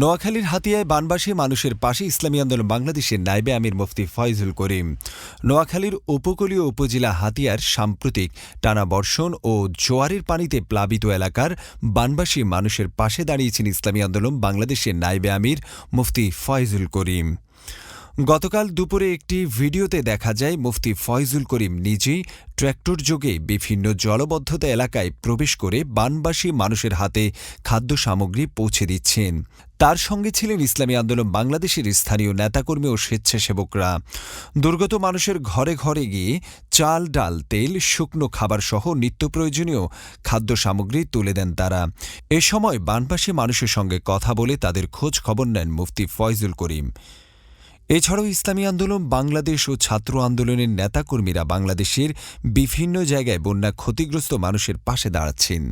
নোয়াখালীর হাতিয়ায় বানবাসী মানুষের পাশে ইসলামী আন্দোলন বাংলাদেশের নাইবে আমির মুফতি ফয়জুল করিম। নোয়াখালীর উপকূলীয় উপজেলা হাতিয়ার সাম্প্রতিক টানা বর্ষণ ও জোয়ারের পানিতে প্লাবিত এলাকার বানবাসী মানুষের পাশে দাঁড়িয়েছেন ইসলামী আন্দোলন বাংলাদেশের নাইবে আমির মুফতি ফয়জুল করিম। গতকাল দুপুরে একটি ভিডিওতে দেখা যায়, মুফতি ফয়জুল করিম নিজেই ট্র্যাক্টর যোগে বিভিন্ন জলবদ্ধতা এলাকায় প্রবেশ করে বানবাসী মানুষের হাতে খাদ্য সামগ্রী পৌঁছে দিচ্ছেন। তার সঙ্গে ছিলেন ইসলামী আন্দোলন বাংলাদেশের স্থানীয় নেতাকর্মী ও স্বেচ্ছাসেবকরা। দুর্গত মানুষের ঘরে ঘরে গিয়ে চাল, ডাল, তেল, শুকনো খাবার সহ নিত্য প্রয়োজনীয় খাদ্য সামগ্রী তুলে দেন তারা। এ সময় বানবাসী মানুষের সঙ্গে কথা বলে তাদের খোঁজ খবর নেন মুফতি ফয়জুল করিম। এছাড়াও ইসলামী আন্দোলন, বাংলাদেশ ও ছাত্র আন্দোলনের নেতাকর্মীরা বাংলাদেশের বিভিন্ন জায়গায় বন্যা ক্ষতিগ্রস্ত মানুষের পাশে দাঁড়াচ্ছেন।